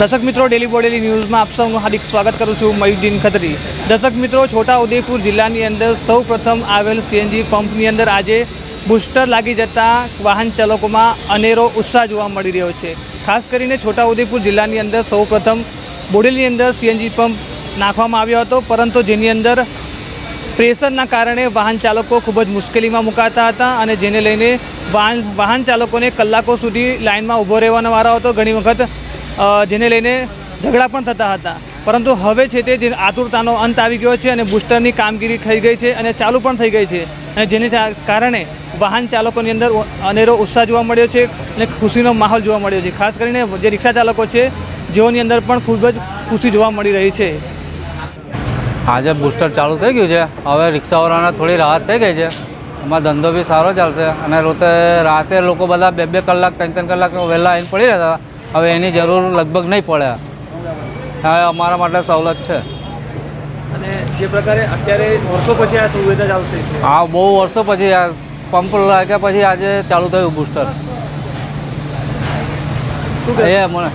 દર્શક મિત્રો ડેલી બોડેલી ન્યૂઝમાં આપ સૌનું હાર્દિક સ્વાગત કરું છું મયુદ્દીન ખત્રી. દર્શક મિત્રો છોટા ઉદેપુર જિલ્લાની અંદર સૌ પ્રથમ આવેલ સીએનજી પંપની અંદર આજે બુસ્ટર લાગી જતા વાહન ચાલકોમાં અનેરો ઉત્સાહ જોવા મળી રહ્યો છે. ખાસ કરીને છોટા ઉદેપુર જિલ્લાની અંદર સૌ પ્રથમ બોડેલીની અંદર સીએનજી પંપ નાખવામાં આવ્યો હતો, પરંતુ જેની અંદર પ્રેશરના કારણે વાહન ચાલકો ખૂબ જ મુશ્કેલીમાં મુકાતા હતા અને જેને લઈને વાહન વાહન ચાલકોને કલાકો સુધી લાઇનમાં ઊભો રહેવાનો વારો હતો ઘણી વખત જેને લઈને ઝઘડા પણ થતા હતા. પરંતુ હવે છે તે જે આતુરતાનો અંત આવી ગયો છે અને બુસ્ટરની કામગીરી થઈ ગઈ છે અને ચાલુ પણ થઈ ગઈ છે. અને જેને કારણે વાહન ચાલકોની અંદર અનેરો ઉત્સાહ જોવા મળ્યો છે અને ખુશીનો માહોલ જોવા મળ્યો છે. ખાસ કરીને જે રિક્ષા ચાલકો છે, જેઓની અંદર પણ ખૂબ જ ખુશી જોવા મળી રહી છે. આજે બુસ્ટર ચાલુ થઈ ગયું છે. હવે રિક્ષાવાળાને થોડી રાહત થઈ ગઈ છે. એમાં ધંધો બી સારો ચાલશે. અને રોતે રાતે લોકો બધા બે બે કલાક ત્રણ ત્રણ કલાક વહેલા આવીને પડી હતા. હવે એની જરૂર લગભગ નહીં પડે. હવે અમારા માટે સવલત છે. અને જે પ્રકારે અત્યારે વર્ષો પછી આ સુવિધા ચાલુ થઈ છે. આ બહુ વર્ષો પછી આ પંપ લાગ્યા પછી આજે ચાલુ થયું બુસ્ટર. એ મને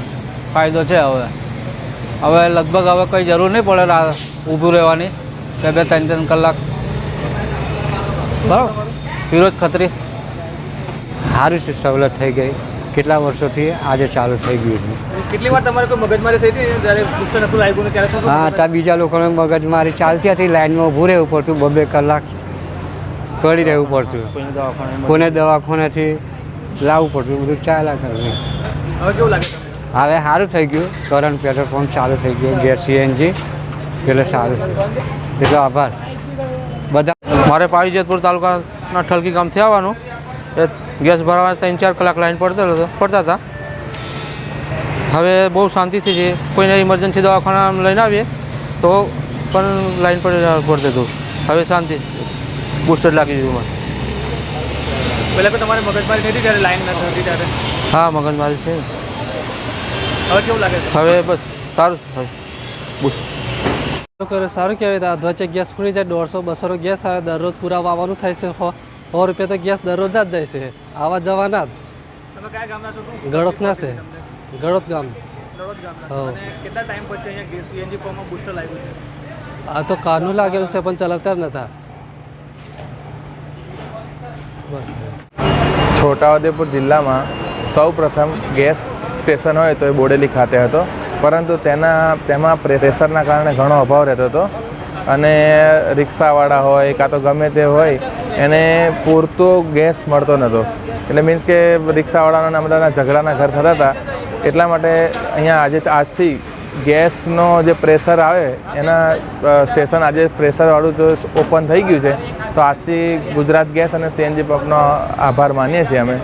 ફાયદો છે હવે. હવે લગભગ હવે કંઈ જરૂર નહીં પડે ઊભું રહેવાની. બે બે ત્રણ ત્રણ કલાક. બરાબર? ફિરોજ ખત્રી. સારી સવલત થઈ ગઈ. કેટલા વર્ષોથી આજે ચાલુ થઈ ગયું છે. કેટલી વાર તમારે કોઈ મગજમારી થઈ હતી? જ્યારે પુસ્તક નતું લાગ્યું ને ત્યારે હા ત્યાં બીજા લોકોને મગજમારી ચાલતી હતી લાઈનમાં ઊભું રહેવું પડતું બબે કલાક પડી રહેવું પડતું. કોને દવાખાનેથી લાવવું પડતું બધું ચાલ્યા કરવું હવે કેવું લાગે હવે સારું થઈ ગયું. કરંટ પેટ્રોલ પંપ ચાલુ થઈ ગયું ગેસ સીએનજી. એટલે સારું. એટલો આભાર. બધા મારે પાવી જેતપુર તાલુકાના ઠલકી ગામથી આવવાનું. એ ગેસ ભરાવા ત્રણ ચાર કલાક લાઈન પડતો હતો પડતા હતા. હવે બહુ શાંતિથી છે કોઈને ઇમરજન્સી દવાખાના લઈને આવીએ તો પણ લાઈન પર પડતું હતું. હવે શાંતિ. બુસ્ટર લાગી દીધું મને. પહેલાં તો તમારે મગજમારી થઈ હતી ત્યારે લાઈન નથી ત્યારે? હા મગજમારી છે હવે કેવું લાગે છે? હવે બસ સારું હવે. બુસ્ટર કરે સારું કહેવાય ધ્વચે વચ્ચે ગેસ ખુલી જાય દોઢસો બસો ગેસ આવે દરરોજ પૂરા વાવવાનું થાય છે સો રૂપિયા તો ગેસ દરરોજના જ જાય છે. આવા જવાના જ. તમે કયા ગામના છો શું ગળોતના છે. ગળોત ગામ. દડોદ ગામના હા. અને કેટલા ટાઈમ પછી અહીંયા સીએનજી પંપમાં બુસ્ટર લાગ્યું છે? આ તો કારનું લાગેલું છે પણ ચલાવતા જ નતા. બસ. છોટાઉદેપુર જિલ્લામાં સૌ પ્રથમ ગેસ સ્ટેશન હોય તો એ બોડેલી ખાતે હતો. પરંતુ તેના તેમાં પ્રેશરના કારણે ઘણો અભાવ રહેતો હતો. અને રિક્ષાવાળા હોય કાં તો ગમે તે હોય એને પૂરતો ગેસ મળતો નહોતો. એટલે મીન્સ કે રિક્ષાવાળાના બધાના ઝઘડાના ઘર થતા હતા. એટલા માટે અહીંયા આજે આજથી ગેસનો જે પ્રેશર આવે, એના સ્ટેશન આજે પ્રેશરવાળું જો ઓપન થઈ ગયું છે, તો આજથી ગુજરાત ગેસ અને સીએનજી પંપનો આભાર માનીએ છીએ અમે.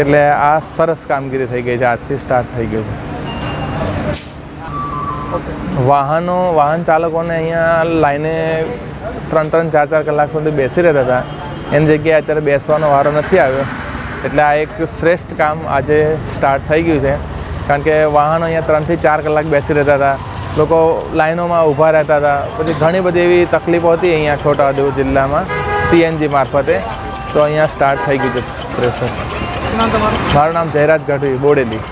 એટલે આ સરસ કામગીરી થઈ ગઈ છે, આજથી સ્ટાર્ટ થઈ ગયું છે. વાહનો વાહન ચાલકોને અહીંયા લાઈને ત્રણ ત્રણ ચાર ચાર કલાક સુધી બેસી રહેતા હતા. એની જગ્યાએ અત્યારે બેસવાનો વારો નથી આવ્યો. એટલે આ એક શ્રેષ્ઠ કામ આજે સ્ટાર્ટ થઈ ગયું છે. કારણ કે વાહનો અહીંયા ત્રણથી ચાર કલાક બેસી રહેતા હતા. લોકો લાઈનોમાં ઊભા રહેતા હતા. પછી ઘણી બધી એવી તકલીફો હતી અહીંયા છોટાઉદેપુર જિલ્લામાં સીએનજી મારફતે. તો અહીંયા સ્ટાર્ટ થઈ ગયું છે. પ્રેશર મારું નામ જયરાજ ગઢવી બોડેલી.